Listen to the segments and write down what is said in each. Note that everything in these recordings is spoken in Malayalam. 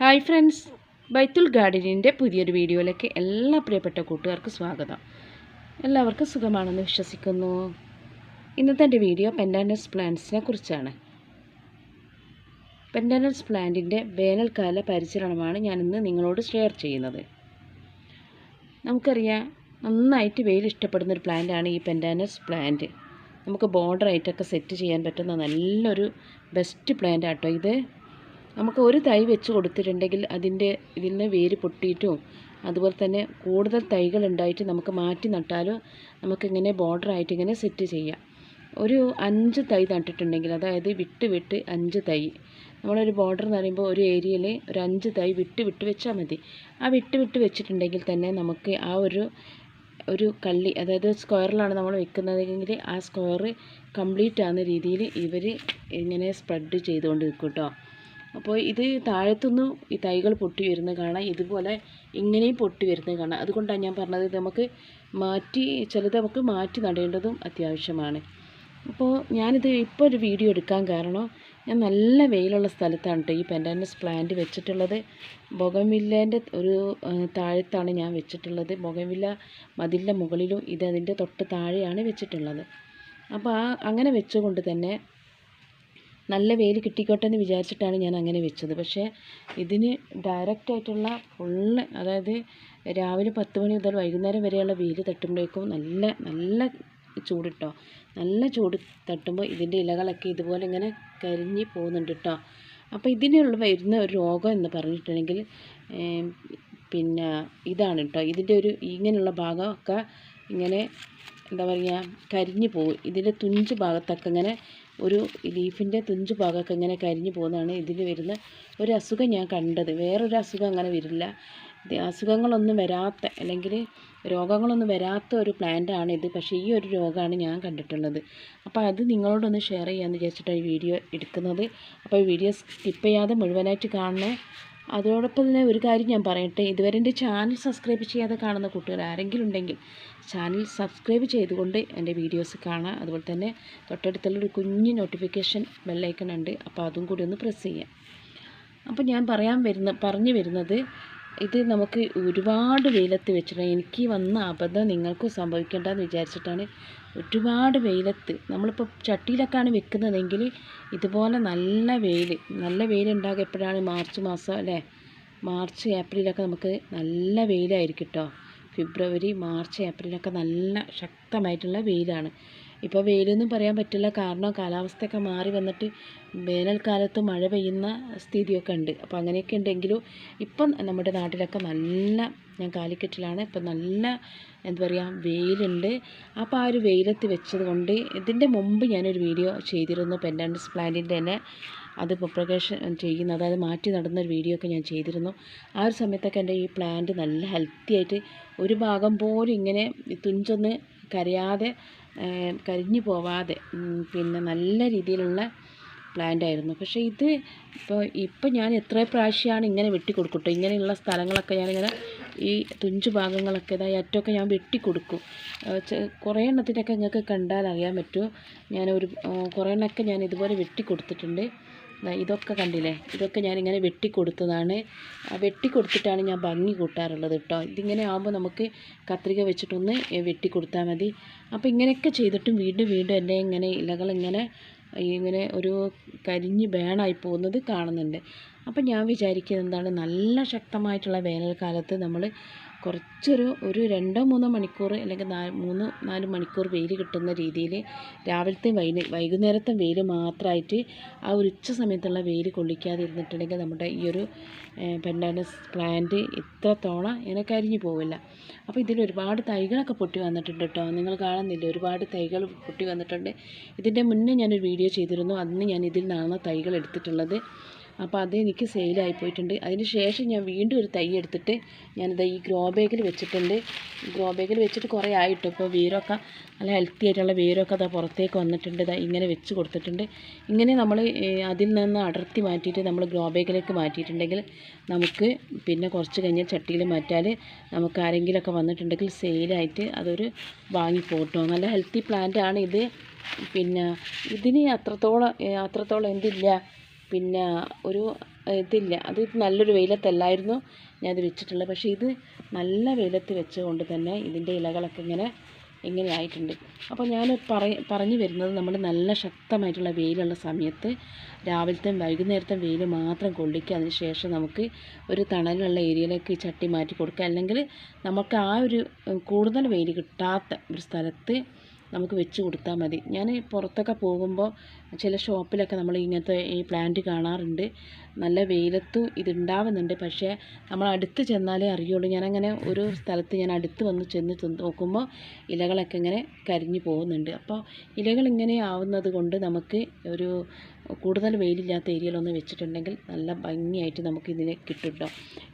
Hi friends. ബൈത്തുൽ ഗാർഡനിന്റെ പുതിയൊരു വീഡിയോയിലേക്ക് എല്ലാ പ്രിയപ്പെട്ട കൂട്ടുകാർക്കും സ്വാഗതം. എല്ലാവർക്കും സുഖമാണെന്ന് വിശ്വസിക്കുന്നു. ഇന്നത്തെ എന്റെ വീഡിയോ പെൻഡാനസ് പ്ലാന്റ്സിനെ കുറിച്ചാണ്. പെൻഡാനസ് പ്ലാന്റിന്റെ വേനൽക്കാല പരിചരണമാണ് ഞാനിന്ന് നിങ്ങളോട് ഷെയർ ചെയ്യുന്നത്. നമുക്കറിയാം നന്നായിട്ട് വെയിൽ ഇഷ്ടപ്പെടുന്ന ഒരു പ്ലാന്റാണ് ഈ പെൻഡാനസ് പ്ലാന്റ്. നമുക്ക് ബോർഡർ ആയിട്ടൊക്കെ സെറ്റ് ചെയ്യാൻ പറ്റുന്ന നല്ലൊരു ബെസ്റ്റ് പ്ലാന്റ് ആട്ടോ ഇത്. നമുക്ക് ഒരു തൈ വെച്ച് കൊടുത്തിട്ടുണ്ടെങ്കിൽ അതിന്റെ ഇതിൽ നിന്ന് വേര് പൊട്ടിയിട്ടും അതുപോലെ തന്നെ കൂടുതൽ തൈകൾ ഉണ്ടായിട്ട് നമുക്ക് മാറ്റി നട്ടാലും നമുക്കിങ്ങനെ ബോർഡർ ആയിട്ട് ഇങ്ങനെ സെറ്റ് ചെയ്യാം. ഒരു അഞ്ച് തൈ നട്ടിട്ടുണ്ടെങ്കിൽ അതായത് വിട്ട് വിട്ട് അഞ്ച് തൈ. നമ്മളൊരു ബോർഡർ എന്ന് പറയുമ്പോൾ ഒരു ഏരിയയിൽ ഒരു അഞ്ച് തൈ വിട്ട് വിട്ട് വെച്ചാൽ മതി. ആ വിട്ട് വിട്ട് വെച്ചിട്ടുണ്ടെങ്കിൽ തന്നെ നമുക്ക് ആ ഒരു ഒരു കള്ളി അതായത് സ്ക്വയറിലാണ് നമ്മൾ വെക്കുന്നതെങ്കിൽ ആ സ്ക്വയർ കംപ്ലീറ്റ് ആകുന്ന രീതിയിൽ ഇവർ ഇങ്ങനെ സ്പ്രെഡ് ചെയ്തുകൊണ്ട് നിൽക്കും കേട്ടോ അപ്പോൾ ഇത് താഴത്തുനിന്ന് ഈ തൈകൾ പൊട്ടി വരുന്നത് കാണാം. ഇതുപോലെ ഇങ്ങനെയും പൊട്ടി വരുന്നത് കാണാം. അതുകൊണ്ടാണ് ഞാൻ പറഞ്ഞത് നമുക്ക് മാറ്റി ചിലത് നമുക്ക് മാറ്റി നടേണ്ടതും അത്യാവശ്യമാണ്. അപ്പോൾ ഞാനിത് ഇപ്പോൾ ഒരു വീഡിയോ എടുക്കാൻ കാരണം ഞാൻ നല്ല വെയിലുള്ള സ്ഥലത്താണ് കേട്ടോ ഈ പെൻഡാനസ് പ്ലാന്റ് വെച്ചിട്ടുള്ളത്. ബൊഗംവില്ലേന്റെ ഒരു താഴത്താണ് ഞാൻ വെച്ചിട്ടുള്ളത്. ബൊഗംവില്ല മതിലിന്റെ മുകളിലും ഇത് അതിന്റെ തൊട്ട് താഴെയാണ് വെച്ചിട്ടുള്ളത്. അപ്പോൾ ആ അങ്ങനെ വെച്ചുകൊണ്ട് തന്നെ നല്ല വെയിൽ കിട്ടിക്കോട്ടെ എന്ന് വിചാരിച്ചിട്ടാണ് ഞാൻ അങ്ങനെ വെച്ചത്. പക്ഷേ ഇതിന് ഡയറക്റ്റായിട്ടുള്ള ഫുള്ള് അതായത് രാവിലെ പത്ത് മണി മുതൽ വൈകുന്നേരം വരെയുള്ള വെയിൽ തട്ടുമ്പോഴേക്കും നല്ല നല്ല ചൂട് കേട്ടോ നല്ല ചൂട് തട്ടുമ്പോൾ ഇതിന്റെ ഇലകളൊക്കെ ഇതുപോലെ ഇങ്ങനെ കരിഞ്ഞ് പോകുന്നുണ്ട് കേട്ടോ അപ്പോൾ ഇതിനുള്ള വരുന്ന ഒരു രോഗം എന്ന് പറഞ്ഞിട്ടുണ്ടെങ്കിൽ പിന്നെ ഇതാണ് കേട്ടോ ഇതിന്റെ ഒരു ഇങ്ങനെയുള്ള ഭാഗമൊക്കെ ഇങ്ങനെ എന്താ പറയുക കരിഞ്ഞു പോകും. ഇതിന്റെ തുഞ്ച് ഭാഗത്തൊക്കെ ഇങ്ങനെ ഒരു ലീഫിന്റെ തുഞ്ചു ഭാഗമൊക്കെ ഇങ്ങനെ കരിഞ്ഞു പോകുന്നതാണ് ഇതിൽ വരുന്ന ഒരു അസുഖം ഞാൻ കണ്ടത്. വേറൊരു അസുഖം അങ്ങനെ വരില്ല. അസുഖങ്ങളൊന്നും വരാത്ത അല്ലെങ്കിൽ രോഗങ്ങളൊന്നും വരാത്ത ഒരു പ്ലാന്റാണ് ഇത്. പക്ഷേ ഈ ഒരു രോഗമാണ് ഞാൻ കണ്ടിട്ടുള്ളത്. അപ്പോൾ അത് നിങ്ങളോടൊന്ന് ഷെയർ ചെയ്യാമെന്ന് വിചാരിച്ചിട്ടാണ് ഈ വീഡിയോ എടുക്കുന്നത്. അപ്പോൾ ഈ വീഡിയോ സ്കിപ്പ് ചെയ്യാതെ മുഴുവനായിട്ട് കാണണേ. അതോടൊപ്പം തന്നെ ഒരു കാര്യം ഞാൻ പറയട്ടെ. ഇതുവരെ എന്റെ ചാനൽ സബ്സ്ക്രൈബ് ചെയ്യാതെ കാണുന്ന കുട്ടികൾ ആരെങ്കിലും ഉണ്ടെങ്കിൽ ചാനൽ സബ്സ്ക്രൈബ് ചെയ്തുകൊണ്ട് എന്റെ വീഡിയോസ് കാണാം അതുപോലെ തന്നെ തൊട്ടടുത്തുള്ളൊരു കുഞ്ഞ് നോട്ടിഫിക്കേഷൻ ബെല്ലൈക്കൺ ഉണ്ട്. അപ്പോൾ അതും കൂടി ഒന്ന് പ്രസ് ചെയ്യാം. അപ്പോൾ ഞാൻ പറയാൻ വരുന്ന പറഞ്ഞു വരുന്നത് ഇത് നമുക്ക് ഒരുപാട് വെയിലത്ത് വെച്ചിട്ട് എനിക്ക് വന്ന അബദ്ധം നിങ്ങൾക്കും സംഭവിക്കേണ്ടെന്ന് വിചാരിച്ചിട്ടാണ് ഒരുപാട് വെയിലത്ത്. നമ്മളിപ്പോൾ ചട്ടിയിലൊക്കെയാണ് വെക്കുന്നതെങ്കിൽ ഇതുപോലെ നല്ല വെയിൽ നല്ല വെയിൽ എപ്പോഴാണ്? മാർച്ച് മാസം അല്ലേ? മാർച്ച് ഏപ്രിലൊക്കെ നമുക്ക് നല്ല വെയിലായിരിക്കും കേട്ടോ. ഫെബ്രുവരി മാർച്ച് ഏപ്രിലൊക്കെ നല്ല ശക്തമായിട്ടുള്ള വെയിലാണ്. ഇപ്പോൾ വെയിലൊന്നും പറയാൻ പറ്റില്ല. കാരണം കാലാവസ്ഥയൊക്കെ മാറി വന്നിട്ട് വേനൽക്കാലത്ത് മഴ പെയ്യുന്ന സ്ഥിതിയൊക്കെ ഉണ്ട്. അപ്പോൾ അങ്ങനെയൊക്കെ ഉണ്ടെങ്കിലും ഇപ്പം നമ്മുടെ നാട്ടിലൊക്കെ നല്ല ഞാൻ കാലിക്കറ്റിലാണ് ഇപ്പം നല്ല എന്താ പറയുക വെയിലുണ്ട്. അപ്പോൾ ആ ഒരു വെയിലത്ത് വെച്ചത് കൊണ്ട് ഇതിന്റെ മുമ്പ് ഞാനൊരു വീഡിയോ ചെയ്തിരുന്നു. പെൻഡൻസ് പ്ലാന്റിന്റെ തന്നെ. അത് പ്രൊപ്പഗേഷൻ ചെയ്യുന്ന അതായത് മാറ്റി നടന്ന ഒരു വീഡിയോ ഒക്കെ ഞാൻ ചെയ്തിരുന്നു. ആ ഒരു സമയത്തൊക്കെ എന്റെ ഈ പ്ലാന്റ് നല്ല ഹെൽത്തി ആയിട്ട് ഒരു ഭാഗം പോലും ഇങ്ങനെ തുഞ്ചൊന്ന് കരയാതെ കരിഞ്ഞു പോവാതെ പിന്നെ നല്ല രീതിയിലുള്ള പ്ലാന്റ് ആയിരുന്നു. പക്ഷേ ഇത് ഇപ്പോൾ ഇപ്പം ഞാൻ എത്ര പ്രാവശ്യമാണ് ഇങ്ങനെ വെട്ടിക്കൊടുക്കട്ടോ ഇങ്ങനെയുള്ള സ്ഥലങ്ങളൊക്കെ ഞാനിങ്ങനെ ഈ തുഞ്ചു ഭാഗങ്ങളൊക്കെ ഇതായി അറ്റമൊക്കെ ഞാൻ വെട്ടിക്കൊടുക്കും കുറേ എണ്ണത്തിനൊക്കെ നിങ്ങൾക്ക് കണ്ടാൽ അറിയാൻ പറ്റും. ഞാനൊരു ഏഹ് കുറേ എണ്ണമൊക്കെ ഞാൻ ഇതുപോലെ വെട്ടിക്കൊടുത്തിട്ടുണ്ട് ഇതൊക്കെ കണ്ടില്ലേ? ഇതൊക്കെ ഞാനിങ്ങനെ വെട്ടിക്കൊടുത്തതാണ്. വെട്ടിക്കൊടുത്തിട്ടാണ് ഞാൻ ഭംഗി കൂട്ടാറുള്ളത് കേട്ടോ. ഇതിങ്ങനെ ആകുമ്പോൾ നമുക്ക് കത്രിക വെച്ചിട്ടൊന്ന് വെട്ടിക്കൊടുത്താൽ മതി. അപ്പോൾ ഇങ്ങനെയൊക്കെ ചെയ്തിട്ടും വീണ്ടും വീണ്ടും എന്റെ ഇങ്ങനെ ഇലകൾ ഇങ്ങനെ ഇങ്ങനെ ഒരു കരിഞ്ഞ് ബേണായി പോകുന്നത് കാണുന്നുണ്ട്. അപ്പം ഞാൻ വിചാരിക്കുന്നത് എന്താണ്? നല്ല ശക്തമായിട്ടുള്ള വേനൽക്കാലത്ത് നമ്മൾ കുറച്ചൊരു ഒരു രണ്ടോ മൂന്നോ മണിക്കൂർ അല്ലെങ്കിൽ നാല് മൂന്ന് നാല് മണിക്കൂർ വെയിൽ കിട്ടുന്ന രീതിയിൽ രാവിലത്തെ വൈകു വൈകുന്നേരത്തെ വെയിൽ മാത്രമായിട്ട് ആ ഒരു ഉച്ച സമയത്തുള്ള വെയിൽ കൊള്ളിക്കാതെ ഇരുന്നിട്ടുണ്ടെങ്കിൽ നമ്മുടെ ഈ ഒരു പെൻഡാനസ് പ്ലാന്റ് ഇത്രത്തോളം ഇങ്ങനെ കരിഞ്ഞു പോവില്ല. അപ്പോൾ ഇതിൽ ഒരുപാട് തൈകളൊക്കെ പൊട്ടി വന്നിട്ടുണ്ട് കേട്ടോ. നിങ്ങൾ കാണുന്നില്ലേ? ഒരുപാട് തൈകൾ പൊട്ടി വന്നിട്ടുണ്ട്. ഇതിന്റെ മുന്നേ ഞാനൊരു വീഡിയോ ചെയ്തിരുന്നു. അന്ന് ഞാൻ ഇതിൽ നിന്നാണ് തൈകൾ എടുത്തിട്ടുള്ളത്. അപ്പോൾ അത് എനിക്ക് സെയിലായി പോയിട്ടുണ്ട്. അതിന് ശേഷം ഞാൻ വീണ്ടും ഒരു തൈ എടുത്തിട്ട് ഞാനിത് ഈ ഗ്രോ ബാഗിൽ വെച്ചിട്ടുണ്ട്. ഗ്രോ ബാഗിൽ വെച്ചിട്ട് കുറേ ആയിട്ട്. ഇപ്പോൾ വേരൊക്കെ നല്ല ഹെൽത്തി ആയിട്ടുള്ള വേരൊക്കെ അതാ പുറത്തേക്ക് വന്നിട്ടുണ്ട്. ഇതാ ഇങ്ങനെ വെച്ച് കൊടുത്തിട്ടുണ്ട്. ഇങ്ങനെ നമ്മൾ അതിൽ നിന്ന് അടർത്തി മാറ്റിയിട്ട് നമ്മൾ ഗ്രോ ബാഗിലേക്ക് മാറ്റിയിട്ടുണ്ടെങ്കിൽ നമുക്ക് പിന്നെ കുറച്ച് കഴിഞ്ഞ് ചട്ടിയിൽ മാറ്റാൽ നമുക്ക് ആരെങ്കിലുമൊക്കെ വന്നിട്ടുണ്ടെങ്കിൽ സെയിലായിട്ട് അതൊരു വാങ്ങിപ്പോട്ടോ. നല്ല ഹെൽത്തി പ്ലാന്റ് ആണ് ഇത്. പിന്നെ ഇതിന് അത്രത്തോളം അത്രത്തോളം എന്തില്ല. പിന്നെ ഒരു ഇതില്ല. അത് നല്ലൊരു വെയിലത്തല്ലായിരുന്നു ഞാനത് വെച്ചിട്ടുള്ളത്. പക്ഷേ ഇത് നല്ല വെയിലത്ത് വെച്ചുകൊണ്ട് തന്നെ ഇതിന്റെ ഇലകളൊക്കെ ഇങ്ങനെ ഇങ്ങനെ ആയിട്ടുണ്ട്. അപ്പോൾ ഞാൻ പറ പറഞ്ഞു വരുന്നത് നമ്മൾ നല്ല ശക്തമായിട്ടുള്ള വെയിലുള്ള സമയത്ത് രാവിലത്തെയും വൈകുന്നേരത്തെ വെയിൽ മാത്രം കൊള്ളിക്കുക. അതിന് ശേഷം നമുക്ക് ഒരു തണലുള്ള ഏരിയയിലേക്ക് ചട്ടി മാറ്റി കൊടുക്കുക. അല്ലെങ്കിൽ നമുക്ക് ആ ഒരു കൂടുതൽ വെയിൽ കിട്ടാത്ത ഒരു സ്ഥലത്ത് നമുക്ക് വെച്ച് കൊടുത്താൽ മതി. ഞാൻ പുറത്തൊക്കെ പോകുമ്പോൾ ചില ഷോപ്പിലൊക്കെ നമ്മൾ ഇങ്ങനത്തെ ഈ പ്ലാന്റ് കാണാറുണ്ട്. നല്ല വെയിലത്തും ഇതുണ്ടാവുന്നുണ്ട്. പക്ഷേ നമ്മൾ അടുത്ത് ചെന്നാലേ അറിയുള്ളൂ. ഞാനങ്ങനെ ഒരു സ്ഥലത്ത് ഞാൻ അടുത്ത് വന്ന് ചെന്ന് നോക്കുമ്പോൾ ഇലകളൊക്കെ ഇങ്ങനെ കരിഞ്ഞു പോകുന്നുണ്ട്. അപ്പോൾ ഇലകൾ ഇങ്ങനെ ആവുന്നത് കൊണ്ട് നമുക്ക് ഒരു കൂടുതൽ വെയിലില്ലാത്ത ഏരിയയിലൊന്ന് വെച്ചിട്ടുണ്ടെങ്കിൽ നല്ല ഭംഗിയായിട്ട് നമുക്ക് ഇതിനെ കിട്ടും കേട്ടോ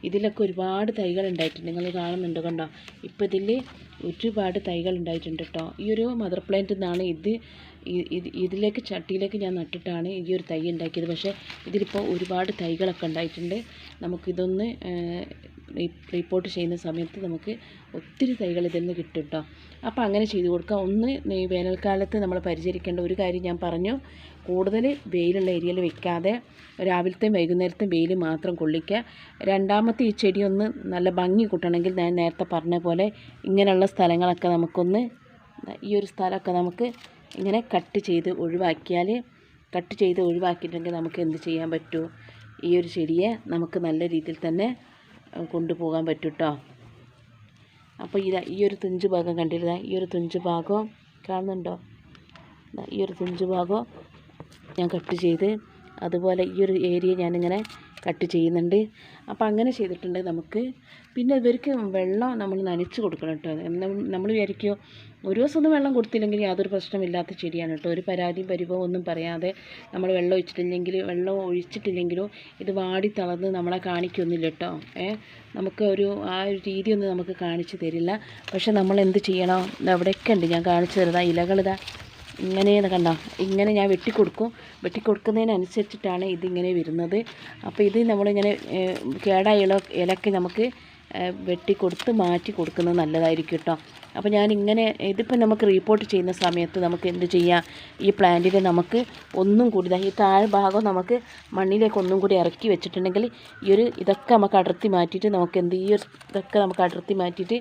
ഇതിലൊക്കെ ഒരുപാട് തൈകൾ ഉണ്ടായിട്ടുണ്ട്. നിങ്ങൾ കാണുന്നുണ്ട് കണ്ടോ? ഇപ്പോൾ ഇതിൽ ഒരുപാട് തൈകൾ ഉണ്ടായിട്ടുണ്ട് കേട്ടോ ഈ ഒരു മദർ പ്ലാന്റിൽ നിന്നാണ് ഇത് ഇതിലേക്ക് ചട്ടിയിലേക്ക് ഞാൻ നട്ടിട്ടാണ് ഈ ഒരു തൈ ഉണ്ടാക്കിയത്. പക്ഷേ ഇതിലിപ്പോൾ ഒരുപാട് തൈകളൊക്കെ ഉണ്ടായിട്ടുണ്ട്. നമുക്കിതൊന്ന് റിപ്പോർട്ട് ചെയ്യുന്ന സമയത്ത് നമുക്ക് ഒത്തിരി തൈകൾ ഇതിൽ നിന്ന് കിട്ടും കേട്ടോ അപ്പോൾ അങ്ങനെ ചെയ്ത് കൊടുക്കുക ഒന്ന് വേനൽക്കാലത്ത് നമ്മൾ പരിചരിക്കേണ്ട ഒരു കാര്യം ഞാൻ പറഞ്ഞു. കൂടുതൽ വെയിലുള്ള ഏരിയയിൽ വെക്കാതെ രാവിലത്തെയും വൈകുന്നേരത്തെയും വെയിൽ മാത്രം കൊള്ളിക്കുക. രണ്ടാമത്തെ ഈ ചെടി ഒന്ന് നല്ല ഭംഗി കൂട്ടണമെങ്കിൽ ഞാൻ നേരത്തെ പറഞ്ഞ പോലെ ഇങ്ങനെയുള്ള സ്ഥലങ്ങളൊക്കെ നമുക്കൊന്ന് ഈ ഒരു സ്ഥലമൊക്കെ നമുക്ക് ഇങ്ങനെ കട്ട് ചെയ്ത് ഒഴിവാക്കിയാൽ കട്ട് ചെയ്ത് ഒഴിവാക്കിയിട്ടുണ്ടെങ്കിൽ നമുക്ക് എന്ത് ചെയ്യാൻ പറ്റുമോ ഈ ഒരു ചെടിയെ നമുക്ക് നല്ല രീതിയിൽ തന്നെ കൊണ്ടുപോകാൻ പറ്റും കേട്ടോ അപ്പോൾ ഇതാ ഈ ഒരു തുഞ്ച് ഭാഗം കണ്ടിരുന്ന? ഈ ഒരു തുഞ്ച് ഭാഗം കാണുന്നുണ്ടോ? ഈ ഒരു തുഞ്ച് ഭാഗം ഞാൻ കട്ട് ചെയ്ത് അതുപോലെ ഈ ഒരു ഏരിയ ഞാനിങ്ങനെ കട്ട് ചെയ്യുന്നുണ്ട്. അപ്പോൾ അങ്ങനെ ചെയ്തിട്ടുണ്ട് നമുക്ക്. പിന്നെ ഇവർക്ക് വെള്ളം നമ്മൾ നനച്ച് കൊടുക്കണം കേട്ടോ. നമ്മൾ വിചാരിക്കുമോ ഒരു ദിവസം ഒന്നും വെള്ളം കൊടുത്തില്ലെങ്കിൽ യാതൊരു പ്രശ്നമില്ലാത്ത ചെടിയാണ് കേട്ടോ. ഒരു പരാതിയും പരിഭവം ഒന്നും പറയാതെ നമ്മൾ വെള്ളം ഒഴിച്ചിട്ടില്ലെങ്കിൽ വെള്ളം ഒഴിച്ചിട്ടില്ലെങ്കിലോ ഇത് വാടി തളർന്ന് നമ്മളെ കാണിക്കൊന്നുമില്ല കേട്ടോ. ഏ നമുക്ക് ഒരു ആ ഒരു രീതി ഒന്നും നമുക്ക് കാണിച്ചു തരില്ല. പക്ഷെ നമ്മൾ എന്ത് ചെയ്യണം? അവിടെയൊക്കെ ഉണ്ട്. ഞാൻ കാണിച്ചു തരുന്നത് ഇലകളിതാ ഇങ്ങനെ കണ്ടോ? ഇങ്ങനെ ഞാൻ വെട്ടിക്കൊടുക്കും. വെട്ടിക്കൊടുക്കുന്നതിനനുസരിച്ചിട്ടാണ് ഇതിങ്ങനെ വരുന്നത്. അപ്പോൾ ഇത് നമ്മളിങ്ങനെ കേടായ ഇല ഇലക്ക് നമുക്ക് വെട്ടിക്കൊടുത്ത് മാറ്റി കൊടുക്കുന്നത് നല്ലതായിരിക്കും കേട്ടോ. അപ്പോൾ ഞാൻ ഇങ്ങനെ ഇതിപ്പോൾ നമുക്ക് റിപ്പോർട്ട് ചെയ്യുന്ന സമയത്ത് നമുക്ക് എന്ത് ചെയ്യാം? ഈ പ്ലാന്റിനെ നമുക്ക് ഒന്നും കൂടി ഈ താഴ്ഭാഗം നമുക്ക് മണ്ണിലേക്ക് ഒന്നും കൂടി ഇറക്കി വെച്ചിട്ടുണ്ടെങ്കിൽ ഈ ഒരു ഇതൊക്കെ നമുക്ക് അടർത്തി മാറ്റിയിട്ട് നമുക്ക് എന്ത് ഈ ഒരു ഇതൊക്കെ നമുക്ക് അടർത്തി മാറ്റിയിട്ട്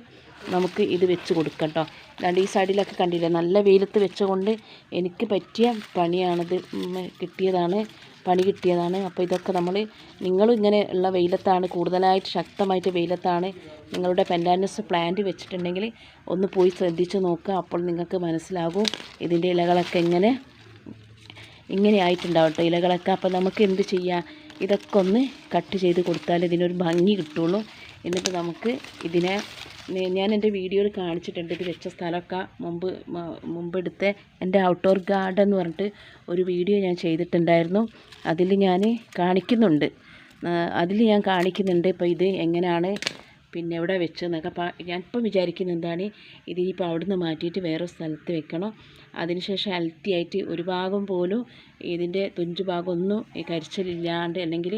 നമുക്ക് ഇത് വെച്ച് കൊടുക്കാം കേട്ടോ ഈ സൈഡിലൊക്കെ കണ്ടില്ലേ നല്ല വെയിലത്ത് വെച്ചുകൊണ്ട് എനിക്ക് പറ്റിയ പണിയാണത്. കിട്ടിയതാണ് പണി കിട്ടിയതാണ്. അപ്പോൾ ഇതൊക്കെ നമ്മൾ നിങ്ങളും ഇങ്ങനെ ഉള്ള വെയിലത്താണ് കൂടുതലായിട്ട് ശക്തമായിട്ട് വെയിലത്താണ് നിങ്ങളുടെ പെൻഡാനസ് പ്ലാന്റ് വെച്ചിട്ടുണ്ടെങ്കിൽ ഒന്ന് പോയി ശ്രദ്ധിച്ച് നോക്കുക. അപ്പോൾ നിങ്ങൾക്ക് മനസ്സിലാകും ഇതിന്റെ ഇലകളൊക്കെ എങ്ങനെ ഇങ്ങനെ ആയിട്ടുണ്ടാവട്ടെ ഇലകളൊക്കെ. അപ്പോൾ നമുക്ക് എന്ത് ചെയ്യാം? ഇതൊക്കെ ഒന്ന് കട്ട് ചെയ്ത് കൊടുത്താൽ ഇതിനൊരു ഭംഗി കിട്ടുള്ളൂ. എന്നിട്ട് നമുക്ക് ഇതിനെ ഞാൻ എന്റെ വീഡിയോയിൽ കാണിച്ചിട്ടുണ്ട്. ഇത് വെച്ച സ്ഥലമൊക്കെ മുമ്പ് മുമ്പെടുത്ത് എന്റെ ഔട്ട്ഡോർ ഗാർഡൻ എന്ന് പറഞ്ഞിട്ട് ഒരു വീഡിയോ ഞാൻ ചെയ്തിട്ടുണ്ടായിരുന്നു. അതിൽ ഞാൻ കാണിക്കുന്നുണ്ട്. അതിൽ ഞാൻ കാണിക്കുന്നുണ്ട്. ഇപ്പോൾ ഇത് എങ്ങനെയാണ് പിന്നെ എവിടെ വെച്ചെന്നൊക്കെ അപ്പോൾ ഞാനിപ്പോൾ വിചാരിക്കുന്നത് എന്താണ് ഇതിനിപ്പോൾ അവിടുന്ന് മാറ്റിയിട്ട് വേറെ സ്ഥലത്ത് വെക്കണം? അതിനുശേഷം ആയിട്ട് ഒരു ഭാഗം പോലും ഇതിന്റെ തുഞ്ചു ഭാഗം ഒന്നും ഈ കരിച്ചലില്ലാണ്ട് അല്ലെങ്കിൽ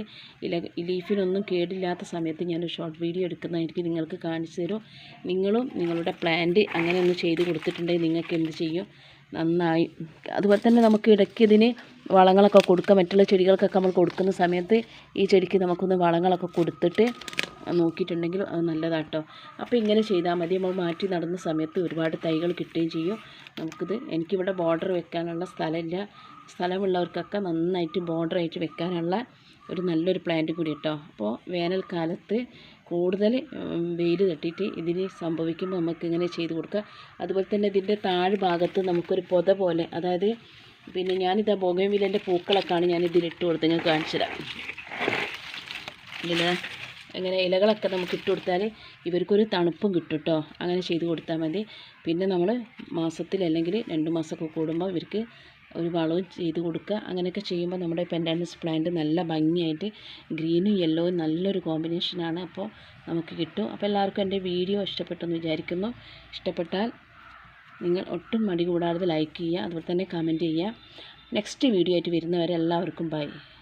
ഇല ലീഫിനൊന്നും കേടില്ലാത്ത സമയത്ത് ഞാനൊരു ഷോർട്ട് വീഡിയോ എടുക്കുന്നതായിരിക്കും നിങ്ങൾക്ക് കാണിച്ചു തരും. നിങ്ങളും നിങ്ങളുടെ പ്ലാന്റ് അങ്ങനെ ഒന്ന് ചെയ്ത് കൊടുത്തിട്ടുണ്ടെങ്കിൽ നിങ്ങൾക്ക് എന്ത് ചെയ്യും? നന്നായി. അതുപോലെ തന്നെ നമുക്ക് ഇടയ്ക്ക് ഇതിന് വളങ്ങളൊക്കെ കൊടുക്കാം. മറ്റുള്ള ചെടികൾക്കൊക്കെ നമ്മൾ കൊടുക്കുന്ന സമയത്ത് ഈ ചെടിക്ക് നമുക്കൊന്ന് വളങ്ങളൊക്കെ കൊടുത്തിട്ട് നോക്കിയിട്ടുണ്ടെങ്കിൽ അത് നല്ലതാട്ടോ. അപ്പോൾ ഇങ്ങനെ ചെയ്താൽ മതി. നമ്മൾ മാറ്റി നടുന്ന സമയത്ത് ഒരുപാട് തൈകൾ കിട്ടുകയും ചെയ്യും. നമുക്കിത് എനിക്കിവിടെ ബോർഡർ വെക്കാനുള്ള സ്ഥലമില്ല. സ്ഥലമുള്ളവർക്കൊക്കെ നന്നായിട്ട് ബോർഡറായിട്ട് വെക്കാനുള്ള ഒരു നല്ലൊരു പ്ലാന്റ് കൂടി കേട്ടോ. അപ്പോൾ വേനൽക്കാലത്ത് കൂടുതൽ വെയിൽ തട്ടിയിട്ട് ഇതിന് സംഭവിക്കുമ്പോൾ നമുക്ക് ഇങ്ങനെ ചെയ്ത് കൊടുക്കുക. അതുപോലെ തന്നെ ഇതിന്റെ താഴ് ഭാഗത്ത് നമുക്കൊരു പൊത പോലെ അതായത് പിന്നെ ഞാനിത് ആ ബോഗൻവില്ലേന്റെ പൂക്കളൊക്കെയാണ് ഞാൻ ഇതിലിട്ട് കൊടുത്ത് ഞാൻ കാണിച്ചു തരാം ഇതിൽ ഇങ്ങനെ ഇലകളൊക്കെ നമുക്ക് ഇട്ട് കൊടുത്താൽ ഇവർക്കൊരു തണുപ്പും കിട്ടും കേട്ടോ അങ്ങനെ ചെയ്ത് കൊടുത്താൽ മതി. പിന്നെ നമ്മൾ മാസത്തിൽ അല്ലെങ്കിൽ രണ്ട് മാസമൊക്കെ കൂടുമ്പോൾ ഇവർക്ക് ഒരു വളവും ചെയ്ത് കൊടുക്കുക. അങ്ങനെയൊക്കെ ചെയ്യുമ്പോൾ നമ്മുടെ പെൻഡാനസ് പ്ലാന്റ് നല്ല ഭംഗിയായിട്ട് ഗ്രീനും യെല്ലോയും നല്ലൊരു കോമ്പിനേഷനാണ് അപ്പോൾ നമുക്ക് കിട്ടും. അപ്പോൾ എല്ലാവർക്കും എന്റെ വീഡിയോ ഇഷ്ടപ്പെട്ടെന്ന് വിചാരിക്കുന്നു. ഇഷ്ടപ്പെട്ടാൽ നിങ്ങൾ ഒട്ടും മടി കൂടാതെ ലൈക്ക് ചെയ്യുക. അതുപോലെ തന്നെ കമന്റ് ചെയ്യുക. നെക്സ്റ്റ് വീഡിയോ ആയിട്ട് വരുന്നവരെ എല്ലാവർക്കും ബൈ